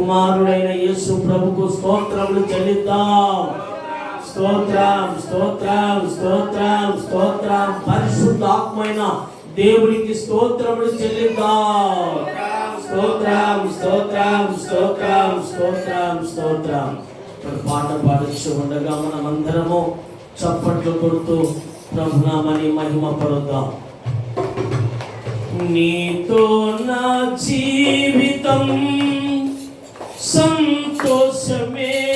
కుమారుడైన యేసు ప్రభుకు స్తోత్రములు చెల్లిద్దాం. స్తోత్రం స్తోత్రం స్తోత్రం స్తోత్రం. పరిశుద్ధాత్మైన దేవునికి స్తోత్రములు చెల్లిద్దాం. స్తోత్రం స్తోత్రం స్తోత్రం స్తోత్రం స్తోత్రం. ఇప్పుడు పాట పాడుచు ఉండగా మనమందరము చప్పట్లు కొడుతూ ప్రభునామని మహిమ పడుద్దాం నీతో నా జీవితం సంతోషమే.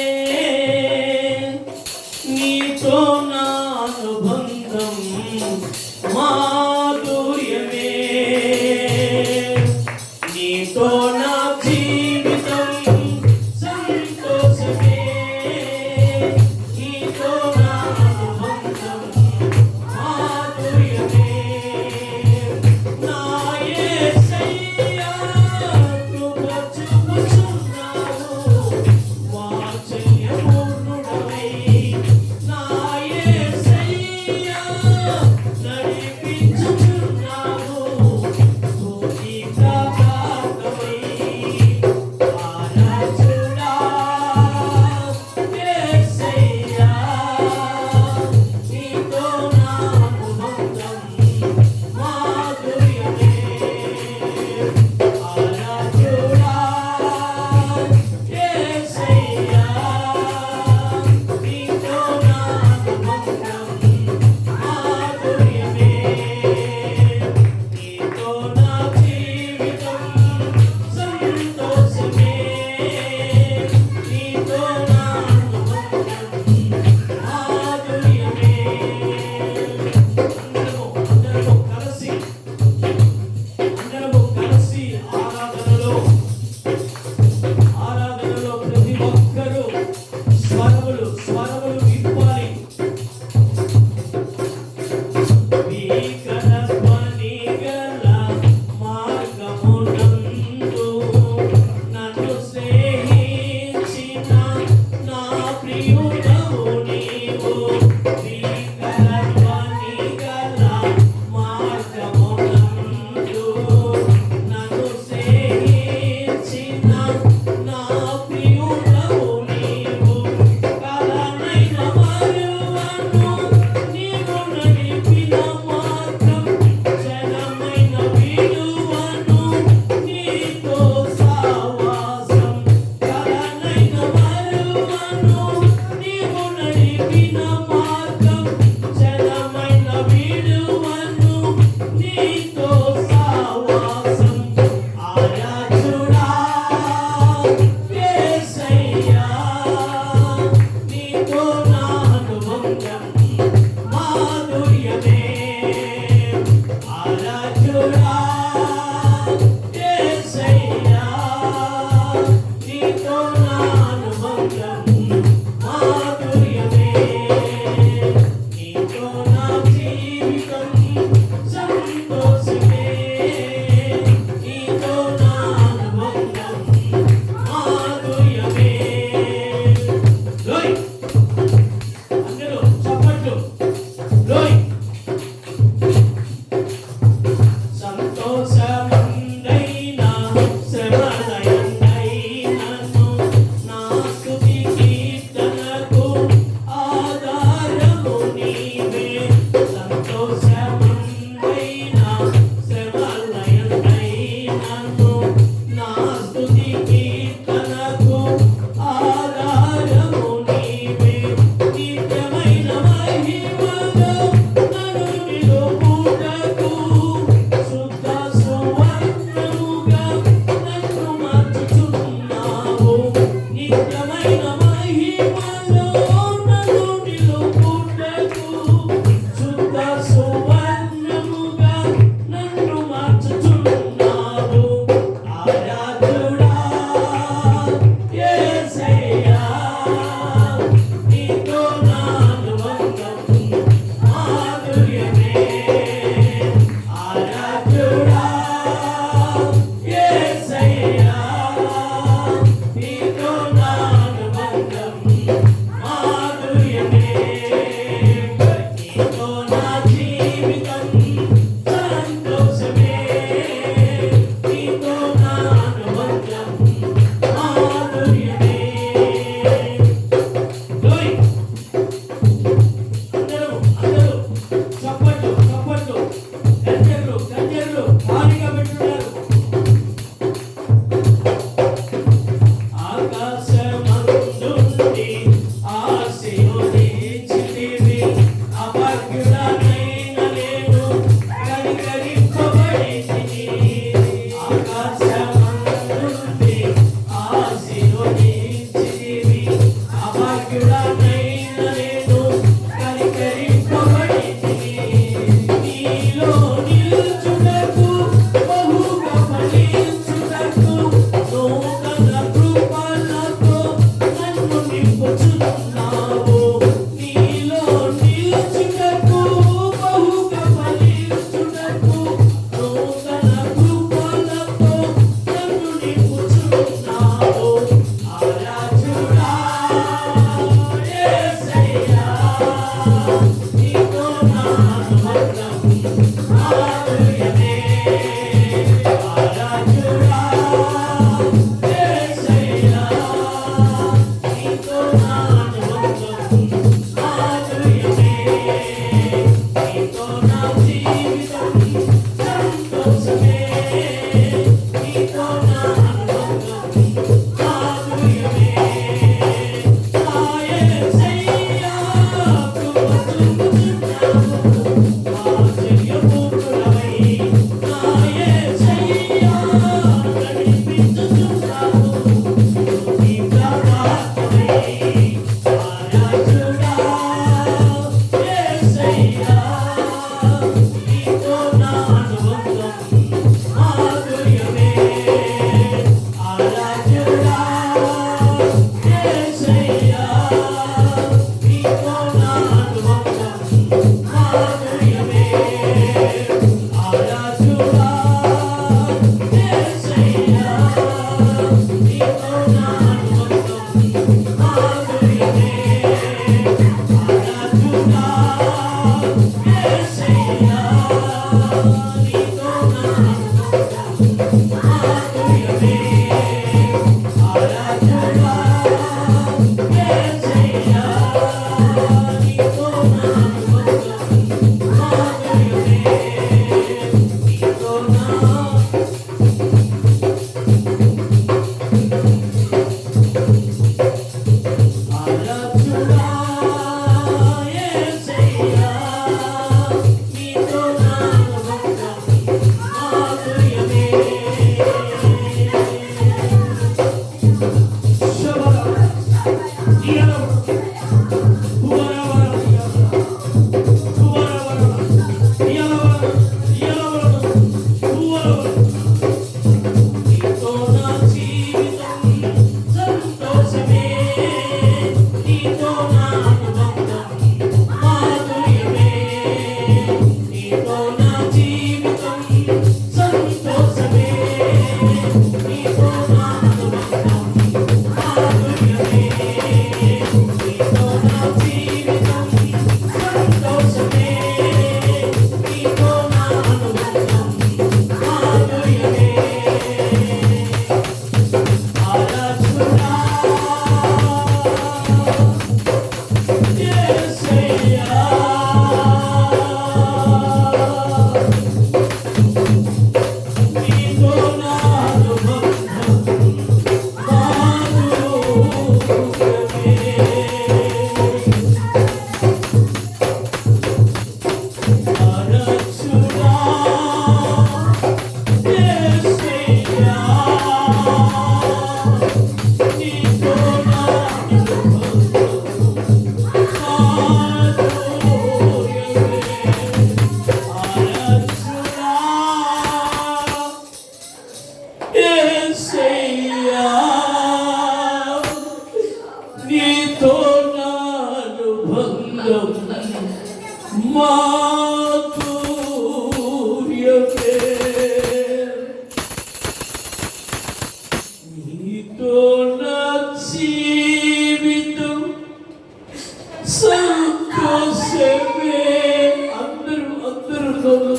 అందరూ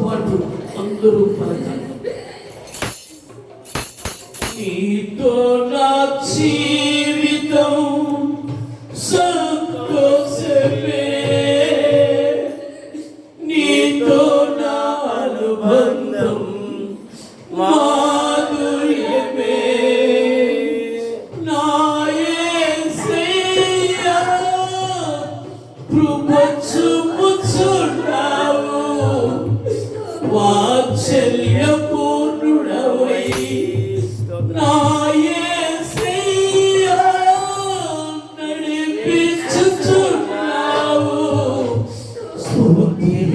పరచు అందరూ పరచాలి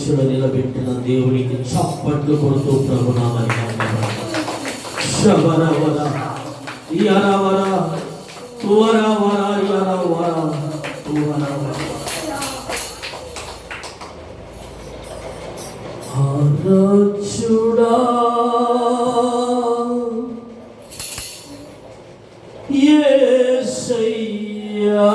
సమక్షంలో నిలబెట్టిన దేవునికి చప్పట్లు కొడుతూ ప్రభునామని శబరవర ఏ సయ్యా